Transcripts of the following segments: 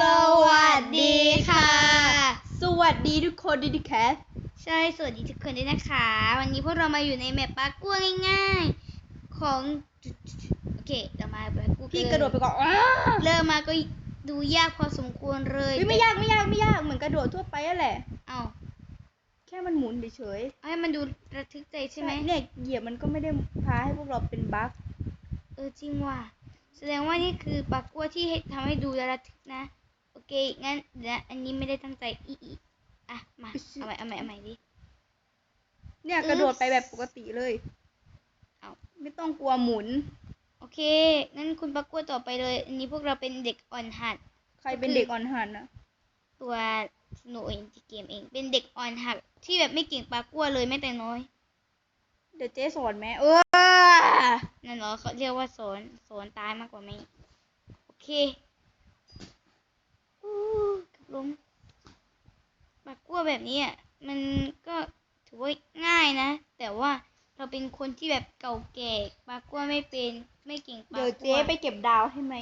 สวัสดีค่ะ สวัสดีทุกคนดิดิแคสใช่ สวัสดีทุกคนด้วยนะคะ วันนี้พวกเรามาอยู่ในแมปปลากั้วง่ายๆ ของ โอเค เรามาปลากั้วพี่กระโดดไปก่อนอ้าเริ่มมาก็ดูยากพอสมควรเลยเฮ้ยไม่ยากไม่ยากไม่ยากเหมือนกระโดดทั่วไปนั่นแหละ เอาแค่มันหมุนเฉยเอาให้มันดูระทึกใจๆใช่ไหมเนี่ยเหยียบมันก็ไม่ได้พาให้พวกเราเป็นบั๊กเออจริงว่ะ แสดงว่านี่คือปลากั้วที่ให้ทำให้ดูระทึกนะ โอเค งั้นเดี๋ยวอันนี้ไม่ได้ตั้งใจอีอีอะ มา เอาใหม่เอาใหม่เอาใหม่ดิ เนี่ยกระโดดไปแบบปกติเลย เอาไม่ต้องกลัวหมุน โอเค งั้นคุณปลากั้วต่อไปเลย อันนี้พวกเราเป็นเด็กอ่อนหัด ใครเป็นเด็กอ่อนหันนะตัวหนูเองที่เกมเอง เป็นเด็กอ่อนหักที่แบบไม่เก่งปากกัวเลยแม้แต่น้อย เดี๋ยวเจ๊สอนไหมเออนั่นเหรอเขาเรียกว่าสอนสอนตายมากกว่าไหมโอเคอู้ กับลมปากกัวแบบนี้อะมันก็ถือว่าง่ายนะ แต่ว่าเราเป็นคนที่แบบเก่าแก่ปากกัวไม่เป็นไม่เก่งปากเดี๋ยวกัเจ๊ไปเก็บดาวให้ไหม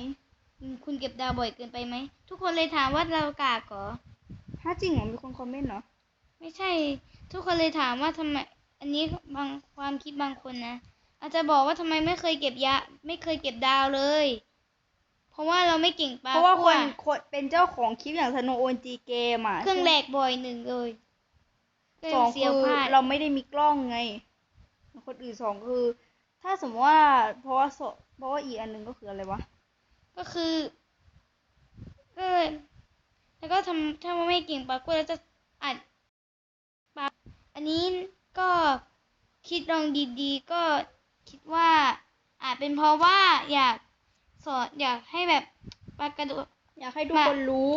อืมคุณเก็บดาวบ่อยเกินไปไหม ทุกคนเลยถามว่าเรากากเหรอถ้าจริงเหรอมีคนคอมเมนต์เหรอไม่ใช่ ทุกคนเลยถามว่าทำไม อันนี้บางความคิดบางคนนะ อาจจะบอกว่าทำไมไม่เคยเก็บยะ ไม่เคยเก็บดาวเลย เพราะว่าเราไม่เก่งปลาเพราะว่าคนกั้คนเป็นเจ้าของคลิปอย่างสโนโอนจีเกมอะเครื่องแหลกบ่อยหนึ่งเลยเครื่สองเสียวคือพลาดเราไม่ได้มีกล้องไง คนอื่นสองคือ ถ้าสมมติว่าเพราะว่าสเพราะว่าอีกอันหนึ่งก็คืออะไรวะก็คือก็แล้วก็ทำถ้าไม่เก่งปลากุ้งแล้วจะอัดปลาอันนี้ก็คิดลองดีๆ ก็คิดว่าอาจเป็นเพราะว่าอยาก สอนอยากให้แบบปลากระโดด อยากให้ทุกมา คนรู้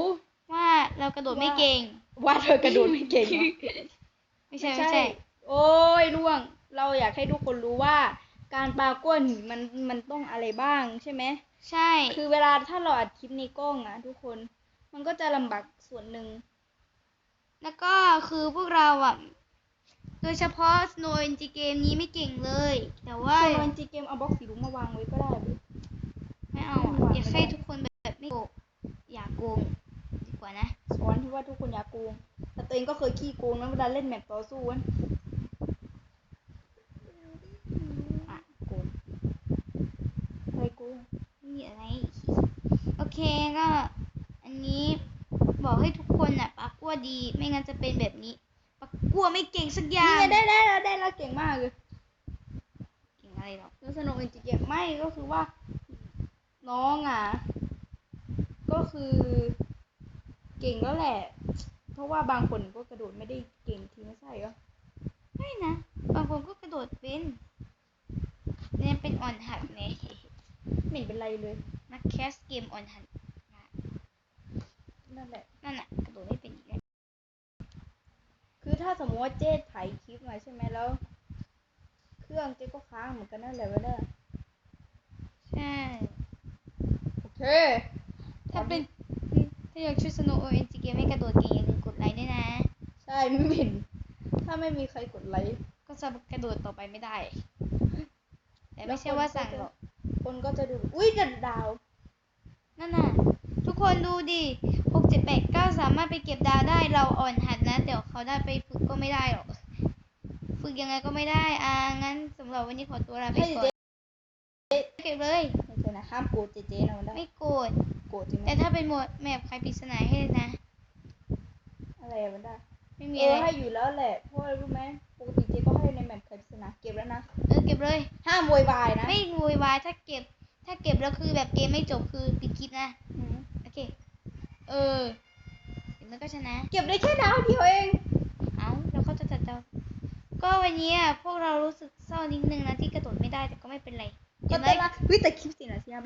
ว่าเรากระโดดไม่เก่ง ว่าเธอกระโดดไม่เก่งเหรอ ไม่ใช่ไม่ใช่ โอ้ยล่วง เราอยากให้ทุกคนรู้ว่า การปาก้วนมันมันต้องอะไรบ้างใช่ไหม ใช่คือเวลาถ้าเราอัดคลิปในกล้องอะทุกคน มันก็จะลำบากส่วนหนึ่ง แล้วก็คือพวกเราอะ โดยเฉพาะ Snow NG เกมนี้ไม่เก่งเลย แต่ว่า ส่วนวันจีเกมเอาบล็อกสีรุ้งมาวางไว้ก็ได้เว้ยไม่ เอาอะไม่ไหวอยากให้ทุกคนแบบไม่โกงอย่าโกงดีกว่านะสอนที่ว่าทุกคนอย่าโกงแต่ตัวเองก็เคยขี้โกงนะเวลาเล่นแมปต่อสู้นะอะโกงอะไรโกงไม่มีอะไรโอเคก็ อันนี้บอกให้ทุกคนอะปากกัวดี ไม่งั้นจะเป็นแบบนี้ปากกัวไม่เก่งสักอนี่ย่างไงได้ได้แล้วได้แล้วเก่งมากเลยเก่งอะไรหรอกแล้วสนุกจริงๆไม่ก็คือว่า น้องอะ ก็คือเก่งแล้วแหละ เพราะว่าบางคนก็กระโดดไม่ได้เก่งทีไม่ใช่เหรอไม่นะ บางคนก็กระโดดเป็นเนี่ยเป็นอ่อนหัดไงไม่เห็นเป็นไรเลยนักแคสเกมอ่อนหัดนั่นแหละนั่นน่ะกระโดดไม่เป็นอีกแล้วคือถ้าสมมติว่าเจ๊ถ่ายคลิปมาใช่ไหมแล้ว เครื่องเจ๊ก็ค้างเหมือนกันนั่นแหละเว้ยเด้อใช่ โอเคถ้าเป็น ถ้าอยากช่วยสโนว์โอเอ็นจีเกมให้กระโดดเก่งอย่าลืมกดไลค์ด้วยนะ ใช่ไม่เห็น ถ้าไม่มีใครกดไลค์ ก็จะกระโดดต่อไปไม่ได้ แต่ไม่ใช่ว่าสั่งหรอก คนก็จะดู อุ้ยจัดดาว นั่นน่ะ ทุกคนดูดิหกเจ็ดแปดเก้าสามารถไปเก็บดาวได้ เราอ่อนหัดนะแต่เขาได้ไปฝึกก็ไม่ได้หรอก ฝึกยังไงก็ไม่ได้ อ่า งั้นสำหรับวันนี้ขอตัวลาไปให้ก่อเจ๊นเก็บเลยไม่ใช่นะ ห้ามโกรธเจ๊เจ๊นะมันได้ไม่โกรธโกรธจริงไหมแต่ถ้าเป็นหมวดแมปใครปริศนาให้นะ อะไรอะมันได้ไม่มีเออะไรอให้อยู่แล้วแหละเพราะอะไรรู้ไหมปกติเจ๊ก็ให้ในแมปไครปริศนาเก็บแล้วนะเออเก็บเลย ห้ามโวยวายนะไม่โวยวายถ้าเก็บ ถ้าเก็บแล้วคือแบบเกมไม่จบคือปิดคลิปนะ อืมโอเค เออเดี๋ยวมันก็ชนะ เก็บได้แค่ดาวเดียวเองเอ้าแล้วเขาจะจัดดาวก็วันนี้อะพวกเรารู้สึกเศร้านิดนึงนะที่กระโดดไม่ได้แต่ก็ไม่เป็นไร อก็ย่าง